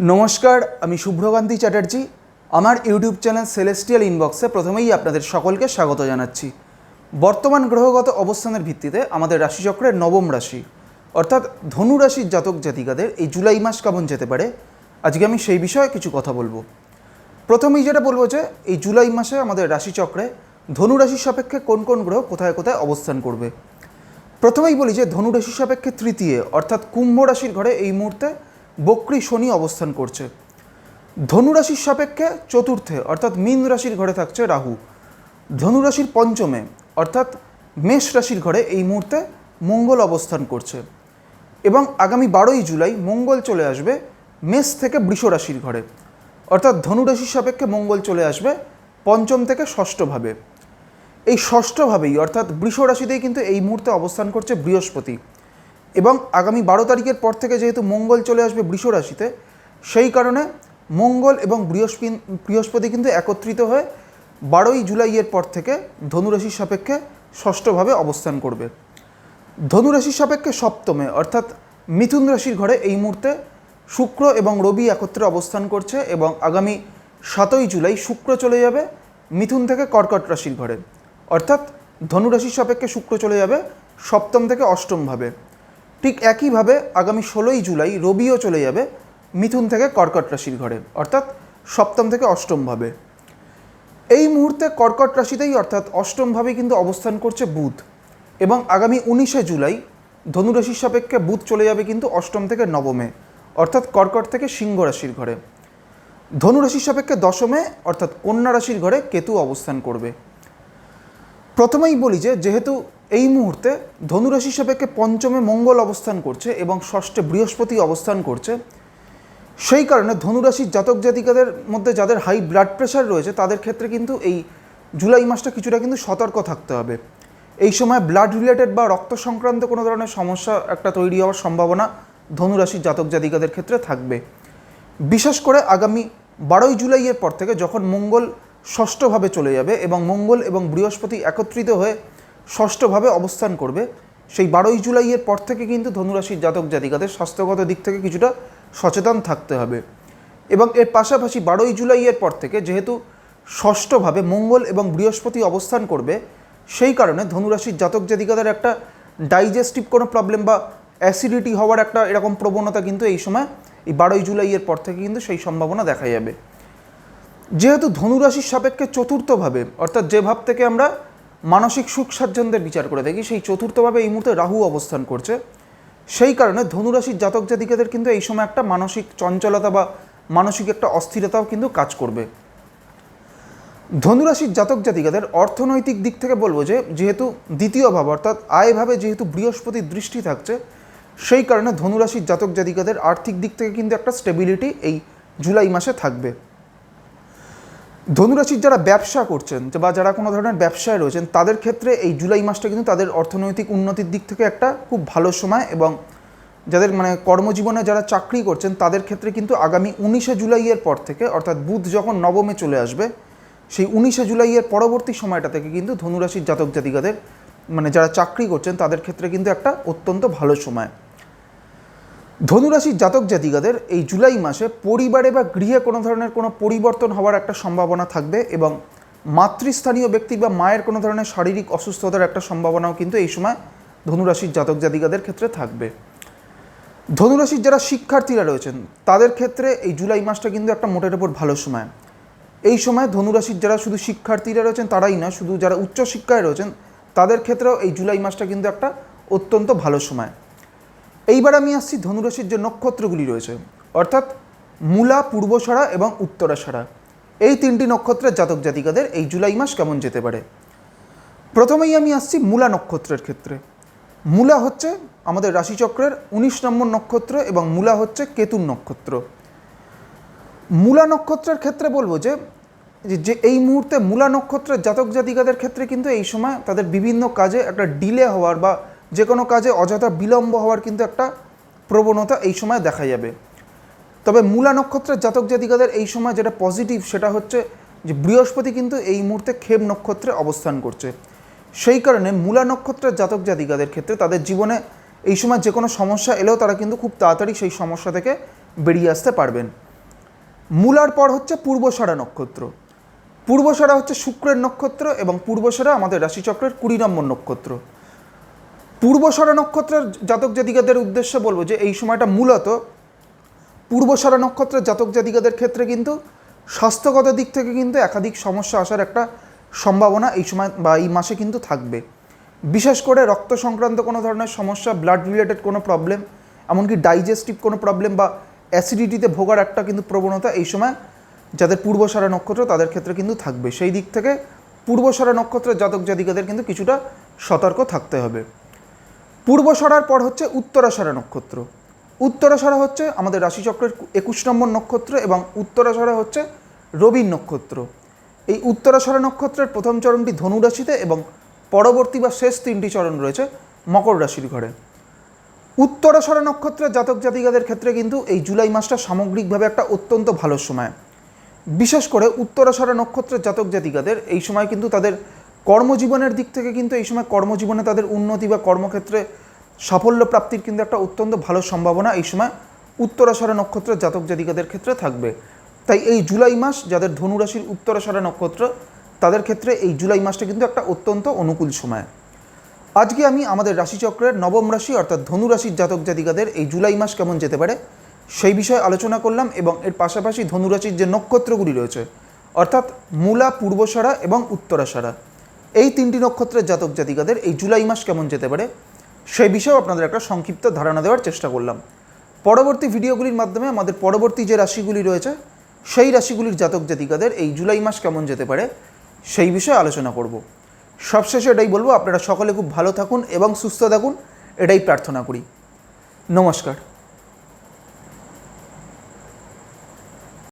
নমস্কার, আমি শুভ্রকান্তি চ্যাটার্জি। আমার ইউটিউব চ্যানেল সেলেস্টিয়াল ইনবক্সে প্রথমেই আপনাদের সকলকে স্বাগত জানাচ্ছি। বর্তমান গ্রহগত অবস্থানের ভিত্তিতে আমাদের রাশিচক্রের নবম রাশি, অর্থাৎ ধনু রাশির জাতক জাতিকাদের এই জুলাই মাস কেমন যেতে পারে? আজকে আমি সেই বিষয়ে কিছু কথা বলব। প্রথমেই যেটা বলব যে, এই জুলাই মাসে আমাদের রাশিচক্রে ধনু রাশির সাপেক্ষে কোন কোন গ্রহ কোথায় কোথায় অবস্থান করবে? প্রথমেই বলি যে, ধনু রাশির সাপেক্ষে তৃতীয়, অর্থাৎ কুম্ভ রাশির ঘরে এই মুহূর্তে বক্রী শনি অবস্থান করছে। ধনুরাশির সাপেক্ষে চতুর্থে, অর্থাৎ মীন রাশির ঘরে থাকছে রাহু। ধনুরাশির পঞ্চমে, অর্থাৎ মেষ রাশির ঘরে এই মুহূর্তে মঙ্গল অবস্থান করছে। এবং আগামী বারোই জুলাই মঙ্গল চলে আসবে মেষ থেকে বৃষ রাশির ঘরে। অর্থাৎ ধনুরাশির সাপেক্ষে মঙ্গল চলে আসবে পঞ্চম থেকে ষষ্ঠভাবে। এই ষষ্ঠভাবেই, অর্থাৎ বৃষ রাশিতেই কিন্তু এই মুহূর্তে অবস্থান করছে বৃহস্পতি। এবং আগামী বারো তারিখের পর থেকে যেহেতু মঙ্গল চলে আসবে বৃষ রাশিতে, সেই কারণে মঙ্গল এবং বৃহস্পতি বৃহস্পতি কিন্তু একত্রিত হয়ে বারোই জুলাইয়ের পর থেকে ধনুরাশির সাপেক্ষে ষষ্ঠভাবে অবস্থান করবে। ধনুরাশির সাপেক্ষে সপ্তমে, অর্থাৎ মিথুন রাশির ঘরে এই মুহূর্তে শুক্র এবং রবি একত্রে অবস্থান করছে এবং আগামী সাতই জুলাই শুক্র চলে যাবে মিথুন থেকে কর্কট রাশির ঘরে। অর্থাৎ ধনুরাশির সাপেক্ষে শুক্র চলে যাবে সপ্তম থেকে অষ্টমভাবে। ঠিক একইভাবে আগামী ষোলোই জুলাই রবিও চলে যাবে মিথুন থেকে কর্কট রাশির ঘরে, অর্থাৎ সপ্তম থেকে অষ্টমভাবে এই মুহূর্তে কর্কট রাশিতেই অর্থাৎ অষ্টমভাবে কিন্তু অবস্থান করছে বুধ এবং আগামী উনিশে জুলাই ধনুরাশির সাপেক্ষে বুধ চলে যাবে কিন্তু অষ্টম থেকে নবমে, অর্থাৎ কর্কট থেকে সিংহ রাশির ঘরে। ধনুরাশির সাপেক্ষে দশমে, অর্থাৎ কন্যা রাশির ঘরে কেতু অবস্থান করবে। প্রথমেই বলি যে, যেহেতু এই মুহূর্তে ধনুরাশি সাপেক্ষে পঞ্চমে মঙ্গল অবস্থান করছে এবং ষষ্ঠে বৃহস্পতি অবস্থান করছে। সেই কারণে ধনুরাশির জাতক জাতিকাদের মধ্যে যাদের হাই ব্লাড প্রেশার রয়েছে, তাদের ক্ষেত্রে কিন্তু এই জুলাই মাসটা কিছুটা কিন্তু সতর্ক থাকতে হবে। এই সময় ব্লাড রিলেটেড বা রক্ত সংক্রান্ত কোনো ধরনের সমস্যা একটা তৈরি হওয়ার সম্ভাবনা ধনুরাশির জাতক জাতিকাদের ক্ষেত্রে থাকবে। বিশেষ করে আগামী বারোই জুলাইয়ের পর থেকে যখন মঙ্গল ষষ্ঠভাবে চলে যাবে এবং মঙ্গল এবং বৃহস্পতি একত্রিত হয়ে ষষ্ঠভাবে অবস্থান করবে। সেই বারোই জুলাইয়ের পর থেকে কিন্তু ধনুরাশির জাতক জাতিকাদের স্বাস্থ্যগত দিক থেকে কিছুটা সচেতন থাকতে হবে। এবং এর পাশাপাশি বারোই জুলাইয়ের পর থেকে যেহেতু ষষ্ঠভাবে মঙ্গল এবং বৃহস্পতি অবস্থান করবে, সেই কারণে ধনুরাশির জাতক জাতিকাদের একটা ডাইজেস্টিভ কোনো প্রবলেম বা অ্যাসিডিটি হওয়ার একটা এরকম প্রবণতা কিন্তু এই সময়, এই বারোই জুলাইয়ের পর থেকে কিন্তু সেই সম্ভাবনা দেখা যাবে। যেহেতু ধনুরাশির সাপেক্ষে চতুর্থভাবে, অর্থাৎ যে ভাব থেকে আমরা মানসিক সুখ স্বাচ্ছন্দ্যের বিচার করে দেখি। সেই চতুর্থভাবে এই মুহূর্তে রাহু অবস্থান করছে। সেই কারণে ধনুরাশির জাতক জাতিকাদের কিন্তু এই সময় একটা মানসিক চঞ্চলতা বা মানসিক একটা অস্থিরতাও কিন্তু কাজ করবে। ধনুরাশির জাতক জাতিকাদের অর্থনৈতিক দিক থেকে বলব যে, যেহেতু দ্বিতীয় ভাব, অর্থাৎ আয়ভাবে যেহেতু বৃহস্পতির দৃষ্টি থাকছে, সেই কারণে ধনুরাশির জাতক জাতিকাদের আর্থিক দিক থেকে কিন্তু একটা স্টেবিলিটি এই জুলাই মাসে থাকবে। ধনুরাশির যারা ব্যবসা করছেন বা যারা কোনো ধরনের ব্যবসায় রয়েছেন, তাদের ক্ষেত্রে এই জুলাই মাসটা কিন্তু তাদের অর্থনৈতিক উন্নতির দিক থেকে একটা খুব ভালো সময় এবং যাদের মানে কর্মজীবনে যারা চাকরি করছেন, তাদের ক্ষেত্রে কিন্তু আগামী উনিশে জুলাইয়ের পর থেকে, অর্থাৎ বুধ যখন নবমে চলে আসবে, সেই উনিশে জুলাইয়ের পরবর্তী সময়টা থেকে কিন্তু ধনুরাশির জাতক জাতিকাদের মানে যারা চাকরি করছেন, তাদের ক্ষেত্রে কিন্তু একটা অত্যন্ত ভালো সময়। ধনুরাশির জাতক জাতিকাদের এই জুলাই মাসে পরিবারে বা গৃহে কোনো ধরনের কোনো পরিবর্তন হওয়ার একটা সম্ভাবনা থাকবে এবং মাতৃস্থানীয় ব্যক্তি বা মায়ের কোনো ধরনের শারীরিক অসুস্থতার একটা সম্ভাবনাও কিন্তু এই সময় ধনুরাশির জাতক জাতিকাদের ক্ষেত্রে থাকবে। ধনুরাশির যারা শিক্ষার্থীরা রয়েছেন, তাদের ক্ষেত্রে এই জুলাই মাসটা কিন্তু একটা মোটের ওপর ভালো সময়। এই সময় ধনুরাশির যারা শুধু শিক্ষার্থীরা রয়েছেন, তারাই না শুধু যারা উচ্চশিক্ষায় রয়েছেন, তাদের ক্ষেত্রেও এই জুলাই মাসটা কিন্তু একটা অত্যন্ত ভালো সময়। এইবার আমি আসছি ধনুরাশির যে নক্ষত্রগুলি রয়েছে, অর্থাৎ মূলা, পূর্বসারা এবং উত্তরাসারা। এই তিনটি নক্ষত্রের জাতক জাতিকাদের এই জুলাই মাস কেমন যেতে পারে? প্রথমেই আমি আসছি মূলা নক্ষত্রের ক্ষেত্রে। মূলা হচ্ছে আমাদের রাশিচক্রের উনিশ নম্বর নক্ষত্র এবং মূলা হচ্ছে কেতুর নক্ষত্র। মূলা নক্ষত্রের ক্ষেত্রে বলব যে, যে- যে এই মুহূর্তে মূলা নক্ষত্রের জাতক জাতিকাদের ক্ষেত্রে কিন্তু এই সময় তাদের বিভিন্ন কাজে একটা ডিলে হওয়ার বা যে কোনো কাজে অযথা বিলম্ব হওয়ার কিন্তু একটা প্রবণতা এই সময় দেখা যাবে। তবে মূলা নক্ষত্রের জাতক জাতিকাদের এই সময় যেটা পজিটিভ সেটা হচ্ছে যে বৃহস্পতি কিন্তু এই মুহূর্তে খেব নক্ষত্রে অবস্থান করছে। সেই কারণে মূলা নক্ষত্রের জাতক জাতিকাদের ক্ষেত্রে তাদের জীবনে এই সময় যে কোনো সমস্যা এলেও তারা কিন্তু খুব তাড়াতাড়ি সেই সমস্যা থেকে বেরিয়ে আসতে পারবেন। মূলার পর হচ্ছে পূর্বসারা নক্ষত্র। পূর্বসারা হচ্ছে শুক্রের নক্ষত্র এবং পূর্বসারা আমাদের রাশিচক্রের কুড়ি নম্বর নক্ষত্র। পূর্বসারা নক্ষত্রের জাতক জাতিকাদের উদ্দেশ্যে বলব যে এই সময়টা মূলত পূর্বসারা নক্ষত্রের জাতক জাতিকাদের ক্ষেত্রে কিন্তু স্বাস্থ্যগত দিক থেকে কিন্তু একাধিক সমস্যা আসার একটা সম্ভাবনা এই সময় বা এই মাসে কিন্তু থাকবে। বিশেষ করে রক্ত সংক্রান্ত কোনো ধরনের সমস্যা ব্লাড রিলেটেড কোনো প্রবলেম এমনকি ডাইজেস্টিভ কোনো প্রবলেম বা অ্যাসিডিটিতে ভোগার একটা কিন্তু প্রবণতা এই সময় যাদের পূর্বসারা নক্ষত্র তাদের ক্ষেত্রে কিন্তু থাকবে। সেই দিক থেকে পূর্বসারা নক্ষত্রের জাতক জাতিকাদের কিন্তু কিছুটা সতর্ক থাকতে হবে। পূর্বসরার পর হচ্ছে উত্তরাসরা নক্ষত্র। উত্তরাসরা হচ্ছে আমাদের রাশিচক্রের একুশ নম্বর নক্ষত্র এবং উত্তরাসরা হচ্ছে রবির নক্ষত্র। এই উত্তরাসরা নক্ষত্রের প্রথম চরণটি ধনু রাশিতে এবং পরবর্তী বা শেষ তিনটি চরণ রয়েছে মকর রাশির ঘরে। উত্তরাসরা নক্ষত্রের জাতক জাতিকাদের ক্ষেত্রে কিন্তু এই জুলাই মাসটা সামগ্রিকভাবে একটা অত্যন্ত ভালো সময়। বিশেষ করে উত্তরাসরা নক্ষত্রের জাতক জাতিকাদের এই সময় কিন্তু তাদের কর্মজীবনের দিক থেকে কিন্তু এই সময় কর্মজীবনে তাদের উন্নতি বা কর্মক্ষেত্রে সাফল্য প্রাপ্তির কিন্তু একটা অত্যন্ত ভালো সম্ভাবনা এই সময় উত্তরাসরা নক্ষত্রের জাতক জাতিকাদের ক্ষেত্রে থাকবে। তাই এই জুলাই মাস যাদের ধনুরাশির উত্তরাসরা নক্ষত্র, তাদের ক্ষেত্রে এই জুলাই মাসটা কিন্তু একটা অত্যন্ত অনুকূল সময়। আজকে আমি আমাদের রাশিচক্রের নবম রাশি অর্থাৎ ধনুরাশির জাতক জাতিকাদের এই জুলাই মাস কেমন যেতে পারে সেই বিষয়ে আলোচনা করলাম এবং এর পাশাপাশি ধনুরাশির যে নক্ষত্রগুলি রয়েছে, অর্থাৎ মূলা পূর্বসারা এবং উত্তরাসারা এই তিনটি নক্ষত্রের জাতক জাতিকাদের এই জুলাই মাস কেমন যেতে পারে সেই বিষয়েও আপনাদের একটা সংক্ষিপ্ত ধারণা দেওয়ার চেষ্টা করলাম। পরবর্তী ভিডিওগুলির মাধ্যমে আমাদের পরবর্তী যে রাশিগুলি রয়েছে, সেই রাশিগুলির জাতক জাতিকাদের এই জুলাই মাস কেমন যেতে পারে, সেই বিষয়ে আলোচনা করব। সবশেষে এটাই বলব, আপনারা সকলে খুব ভালো থাকুন এবং সুস্থ থাকুন, এটাই প্রার্থনা করি। নমস্কার।